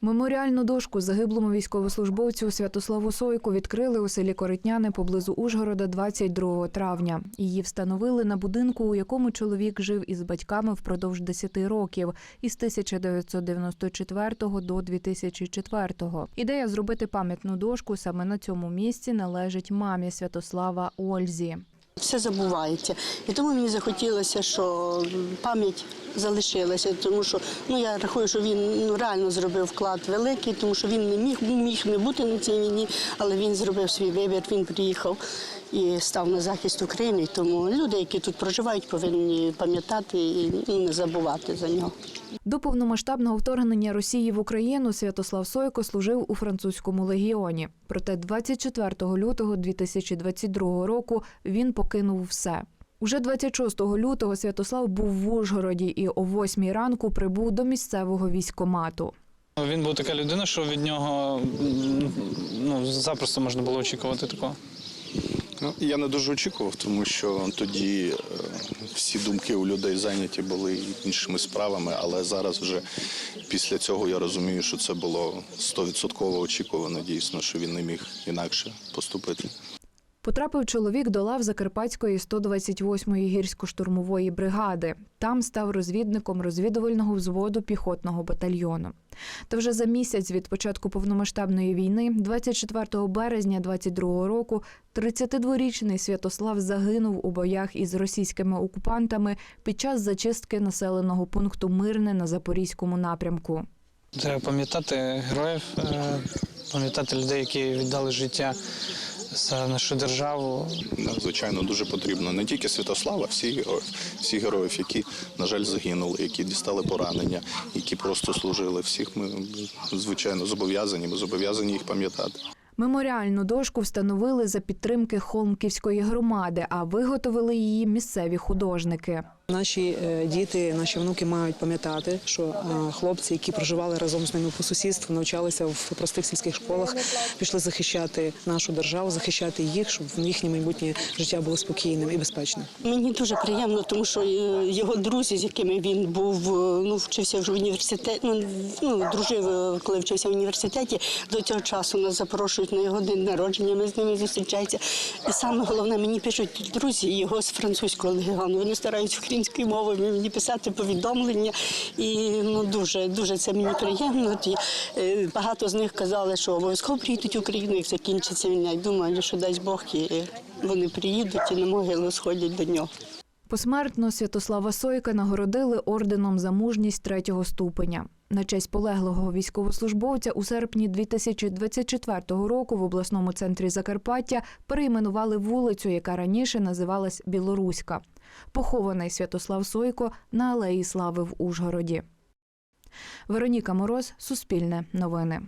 Меморіальну дошку загиблому військовослужбовцю Святославу Сойку відкрили у селі Коритняне поблизу Ужгорода 22 травня. Її встановили на будинку, у якому чоловік жив із батьками впродовж 10 років із 1994 до 2004. Ідея зробити пам'ятну дошку саме на цьому місці належить мамі Святослава Ользі. Все забувається. І тому мені захотілося, що пам'ять залишилася, тому що ну я рахую, що він ну, реально зробив вклад великий, тому що він не міг, міг не бути на цій війні, але він зробив свій вибір, він приїхав і став на захист України. Тому люди, які тут проживають, повинні пам'ятати і ну, не забувати за нього. До повномасштабного вторгнення Росії в Україну Святослав Сойко служив у французькому легіоні. Проте 24 лютого 2022 року він покинув все. Уже 26 лютого Святослав був в Ужгороді і о 8 ранку прибув до місцевого військомату. Він був така людина, що від нього ну, запросто можна було очікувати такого. Ну, я не дуже очікував, тому що тоді е, всі думки у людей зайняті були іншими справами, але зараз вже після цього я розумію, що це було 100% очікувано дійсно, що він не міг інакше поступити. Потрапив чоловік до лав Закарпатської 128-ї гірсько-штурмової бригади. Там став розвідником розвідувального взводу піхотного батальйону. Та вже за місяць від початку повномасштабної війни, 24 березня 22 року, 32-річний Святослав загинув у боях із російськими окупантами під час зачистки населеного пункту Мирне на запорізькому напрямку. Треба пам'ятати героїв, е, пам'ятати людей, які віддали життя за нашу державу. Ну, Звичайно, дуже потрібно не тільки Святослава, героїв, всіх героїв, які, на жаль, загинули, які дістали поранення, які просто служили. Всіх ми, звичайно, зобов'язані. Ми зобов'язані їх пам'ятати. Меморіальну дошку встановили за підтримки Холмківської громади, а виготовили її місцеві художники. Наші е, діти, наші внуки мають пам'ятати, що е, хлопці, які проживали разом з ними по сусідству, навчалися в простих сільських школах, пішли захищати нашу державу, захищати їх, щоб їхнє майбутнє життя було спокійним і безпечним. Мені дуже приємно, тому що е, його друзі, з якими він був, ну вчився в університеті, ну, ну дружив, коли вчився в університеті. До цього часу нас запрошують на його день народження. Ми з ними зустрічаємося. І саме головне, мені пишуть друзі його з французького легіону. Вони стараються українською мовою мені писати повідомлення. І ну дуже дуже це мені приємно. Е, багато з них казали, що обов'язково приїдуть в Україну, як закінчиться війна. І думаю, що дасть Бог і вони приїдуть і на могилу сходять до нього. Посмертно Святослава Сойка нагородили орденом за мужність третього ступеня. На честь полеглого військовослужбовця у серпні 2024 року в обласному центрі Закарпаття перейменували вулицю, яка раніше називалась Білоруська. Похований Святослав Сойко на Алеї Слави в Ужгороді. Вероніка Мороз, Суспільне новини.